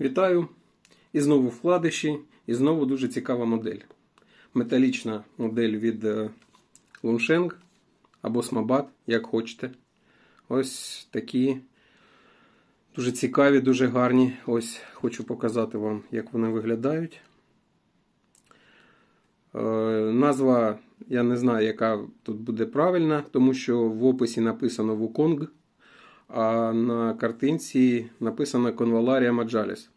Вітаю! І знову вкладиші, і знову дуже цікава модель. Металічна модель від е, Longsheng або Smabat, як хочете. Ось такі дуже цікаві, дуже гарні. Ось хочу показати вам, як вони виглядають. Е, Назва, я не знаю, яка тут буде правильна, тому що в описі написано Wukong, а на картинці написано Convallaria majalis,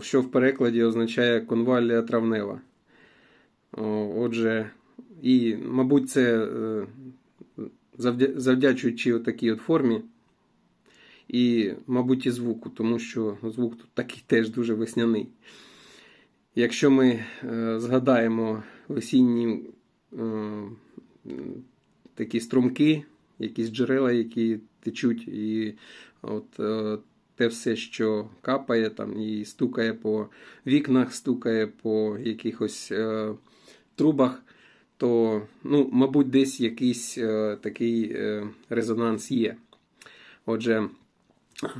що в перекладі означає конвалія травнева. Отже, і, мабуть, це е, завдячуючи такій от формі, і, мабуть, і звуку, тому що звук тут такий теж дуже весняний. Якщо ми е, згадаємо весінні е, такі струмки, якісь джерела, які течуть, і от е, те все, що капає там і стукає по вікнах, стукає по якихось е, трубах, то, ну, мабуть, десь якийсь е, такий е, резонанс є. Отже,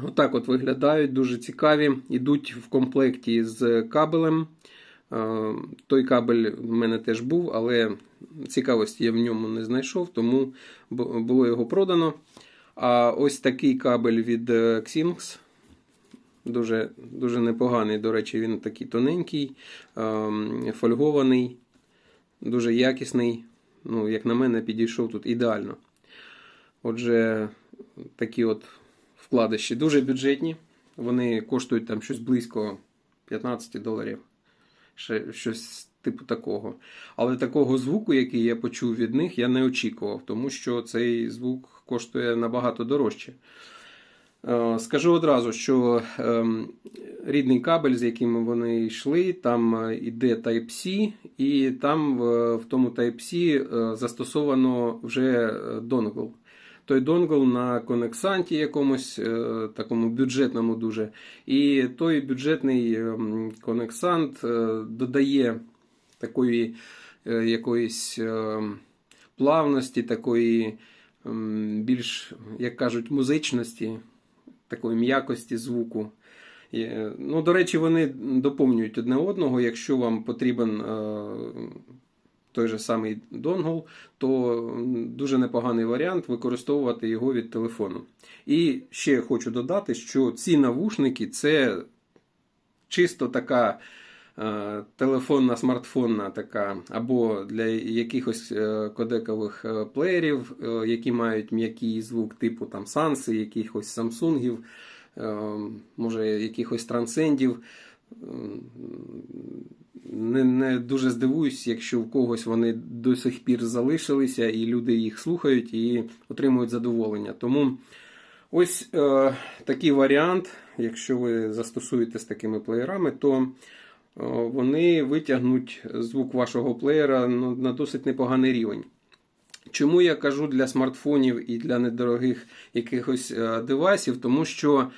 Отак от виглядають, дуже цікаві. Ідуть в комплекті з кабелем. Е, Той кабель в мене теж був, але цікавості я в ньому не знайшов, тому було його продано. А ось такий кабель від е, Xinx. Дуже, дуже непоганий. До речі, він такий тоненький, ем, фольгований, дуже якісний. Ну, як на мене, підійшов тут ідеально. Отже, такі от вкладиші дуже бюджетні. Вони коштують там щось близько 15 доларів. Ще щось типу такого. Але такого звуку, який я почув від них, я не очікував, тому що цей звук коштує набагато дорожче. Е, Скажу одразу, що ем, рідний кабель, з яким вони йшли, там е, іде Type-C, і там е, в тому Type-C е, застосовано вже е, донгл. Той донгл на конексанті якомусь е, такому бюджетному дуже. І той бюджетний ем, конексант е, додає такої е, якоїсь е, плавності, такої ем, більш, як кажуть, музичності, такої м'якості звуку. Е, Ну, до речі, вони доповнюють одне одного. Якщо вам потрібен е, той же самий донгл, то дуже непоганий варіант використовувати його від телефону. І ще хочу додати, що ці навушники це чисто така телефонна, смартфонна така, або для якихось е, кодекових е, плеєрів, е, які мають м'який звук, типу там Санси, якихось Самсунгів, е, може якихось трансцендів. Не, не дуже здивуюсь, якщо в когось вони до сих пір залишилися, і люди їх слухають і отримують задоволення. Тому ось е, такий варіант, якщо ви застосуєте з такими плеєрами, то е, вони витягнуть звук вашого плеєра на досить непоганий рівень. Чому я кажу для смартфонів і для недорогих якихось е, девайсів? Тому що,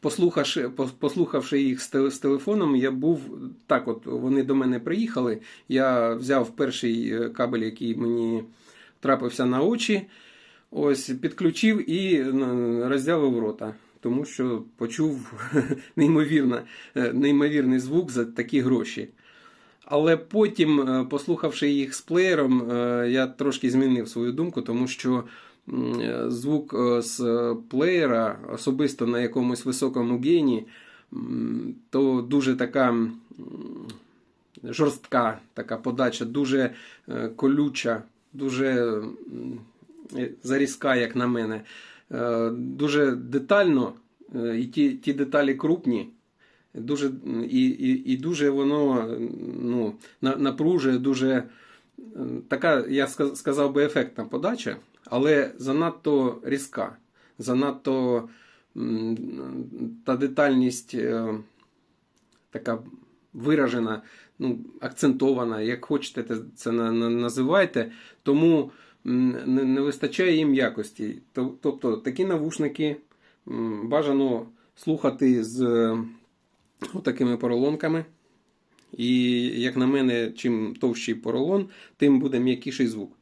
послухавши, послухавши їх з, теле- з телефоном, я був так, от вони до мене приїхали. Я взяв перший е, кабель, який мені трапився на очі, ось підключив і роздявив рота. Тому що почув е, неймовірний звук за такі гроші. Але потім, е, послухавши їх з плеєром, е, я трошки змінив свою думку, тому що звук з плеєра, особисто на якомусь високому гені, то дуже така жорстка така подача, дуже колюча, дуже зарізка, як на мене. Е, Дуже детально, е, і ті, ті деталі крупні. Дуже, і, і, і дуже воно ну, напружує, дуже е, така, я сказав би, ефектна подача, але занадто різка, занадто та детальність така виражена, ну, акцентована, як хочете це на- на- називайте. Тому не, вистачає їм якості. Тобто такі навушники бажано слухати з е, отакими поролонками. І, як на мене, чим товщий поролон, тим буде м'якіший звук.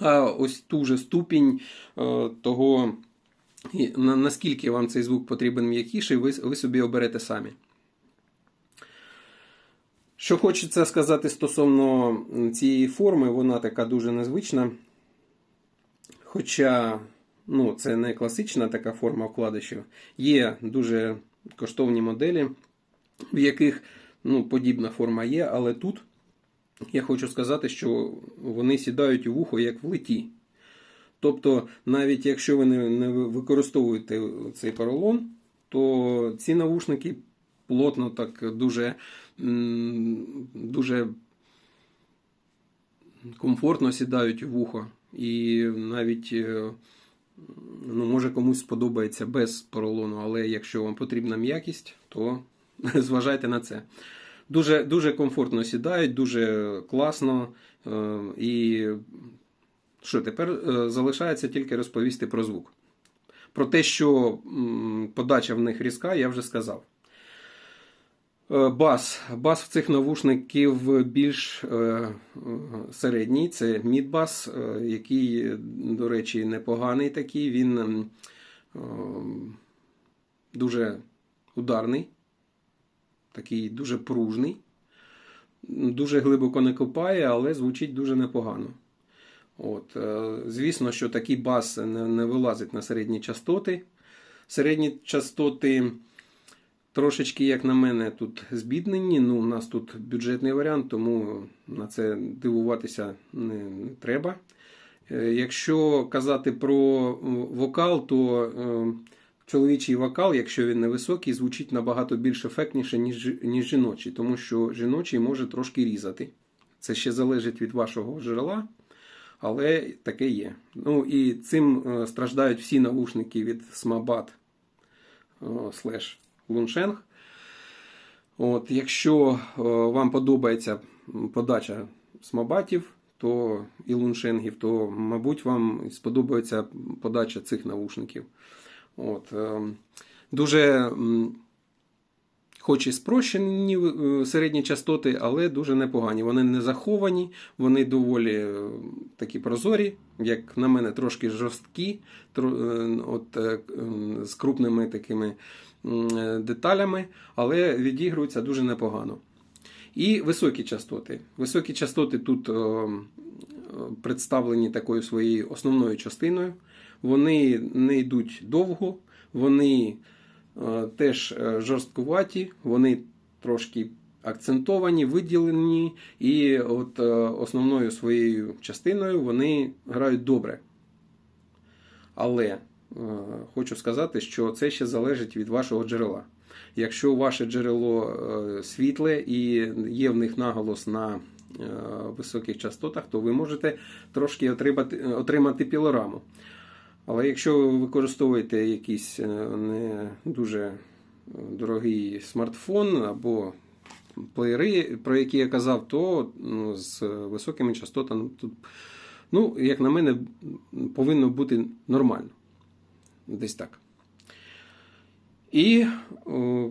А ось ту же ступінь е, того наскільки вам цей звук потрібен м'якіший, ви собі оберете самі. Що хочеться сказати стосовно цієї форми, вона така дуже незвична. Хоча ну, це не класична така форма вкладишів. Є дуже коштовні моделі, в яких ну, подібна форма є, але тут я хочу сказати, що вони сідають у вухо як влиті. Тобто, навіть якщо ви не, не використовуєте цей поролон, то ці навушники плотно так дуже, дуже комфортно сідають у вухо. І навіть е, ну, може комусь сподобається без поролону, але якщо вам потрібна м'якість, то зважайте на це. Дуже, дуже комфортно сідають, дуже класно. е, І що тепер е, залишається тільки розповісти про звук. Про те, що подача в них різка, я вже сказав. Е, Бас. Бас в цих навушників більш е, середній, це мідбас, е, який, до речі, непоганий такий. Він ем, дуже ударний, такий дуже пружний, дуже глибоко не копає, але звучить дуже непогано. От, звісно, що такий бас не вилазить на середні частоти. Середні частоти трошечки, як на мене, тут збіднені. Ну, у нас тут бюджетний варіант, тому на це дивуватися не, треба. Е, Якщо казати про вокал, то е, чоловічий вокал, якщо він невисокий, звучить набагато більш ефектніше, ніж, ніж жіночий, тому що жіночий може трошки різати. Це ще залежить від вашого джерела, але таке є. Ну і цим е, страждають всі навушники від Smabat слеш Луншенг. От, якщо е, вам подобається подача смабатів, то і луншенгів, то, мабуть, вам сподобається подача цих навушників. От, е, дуже, хоч і спрощені е, середні частоти, але дуже непогані. Вони не заховані, вони доволі е, такі прозорі, як на мене, трошки жорсткі, е, от, з крупними такими деталями, але відігруються дуже непогано. І високі частоти. Високі частоти тут представлені такою своєю основною частиною. Вони не йдуть довго, вони теж е, жорсткуваті, вони трошки акцентовані, виділені, і от е, основною своєю частиною вони грають добре. Але е, хочу сказати, що це ще залежить від вашого джерела. Якщо ваше джерело е, світле і є в них наголос на е, високих частотах, то ви можете трошки отримати, отримати пілораму. Але якщо ви використовуєте якийсь е, не дуже дорогий смартфон або плеєри, про які я казав, то ну, з високими частотами тут, ну, як на мене, повинно бути нормально. Десь так. І о,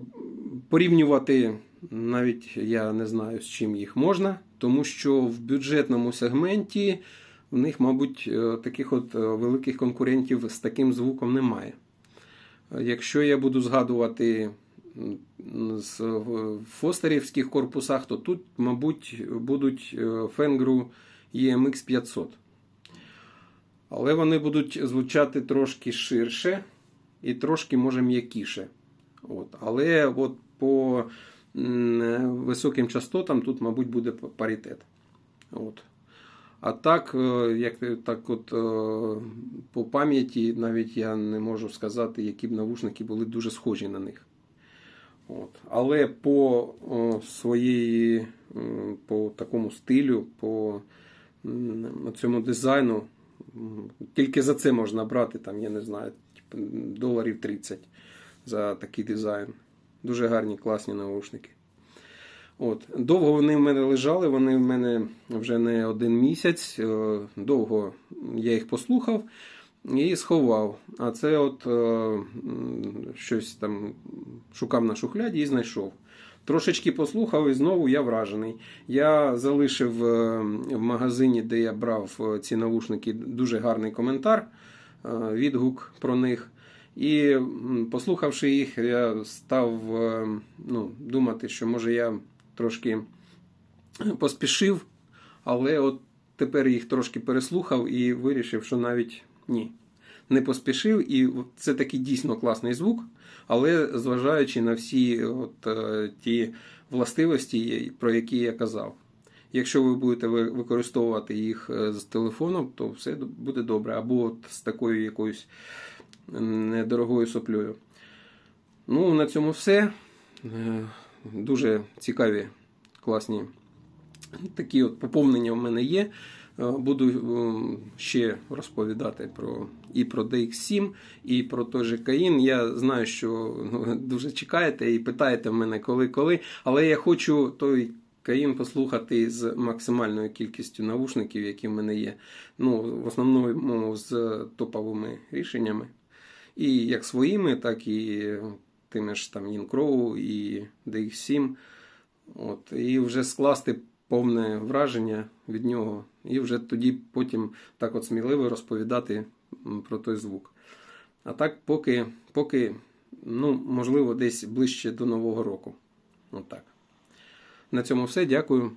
порівнювати навіть я не знаю, з чим їх можна, тому що в бюджетному сегменті в них, мабуть, е, таких от е, великих конкурентів з таким звуком немає. Е, Якщо я буду згадувати з фостерівських корпусах, то тут, мабуть, будуть Fengru EMX 500. Але вони будуть звучати трошки ширше і трошки, може, м'якіше. От. Але от по високим частотам тут, мабуть, буде паритет. От. А так, е, як так от е, по пам'яті, навіть я не можу сказати, які б навушники були дуже схожі на них. От. Але по своїй, м, по такому стилю, по цьому дизайну, тільки за це можна брати, там, я не знаю, типу, доларів 30 за такий дизайн. Дуже гарні, класні наушники. От. Довго вони в мене лежали, вони в мене вже не один місяць. Е, Довго я їх послухав і сховав. А це от е, щось там шукав на шухляді і знайшов. Трошечки послухав і знову я вражений. Я залишив е, в магазині, де я брав ці навушники, дуже гарний коментар, відгук про них. І послухавши їх, я став ну, думати, що може я трошки поспішив, але от тепер їх трошки переслухав і вирішив, що навіть ні, не поспішив. І це такий дійсно класний звук, але зважаючи на всі от, е, ті властивості, про які я казав. Якщо ви будете використовувати їх е, з телефоном, то все буде добре. Або от з такою якоюсь недорогою соплею. Ну, на цьому все. Дуже цікаві, класні такі от поповнення в мене є. Е, Буду е, ще розповідати про і про DX7, і про той же Каїн. Я знаю, що ну, дуже чекаєте і питаєте в мене коли-коли, але я хочу той Каїн послухати з максимальною кількістю навушників, які в мене є. Ну, в основному з топовими рішеннями. І як своїми, так і тими ж там Інкроу і DX7. От, і вже скласти повне враження від нього, і вже тоді потім так от сміливо розповідати про той звук. А так, поки, поки ну, можливо, десь ближче до Нового року. От так. На цьому все. Дякую.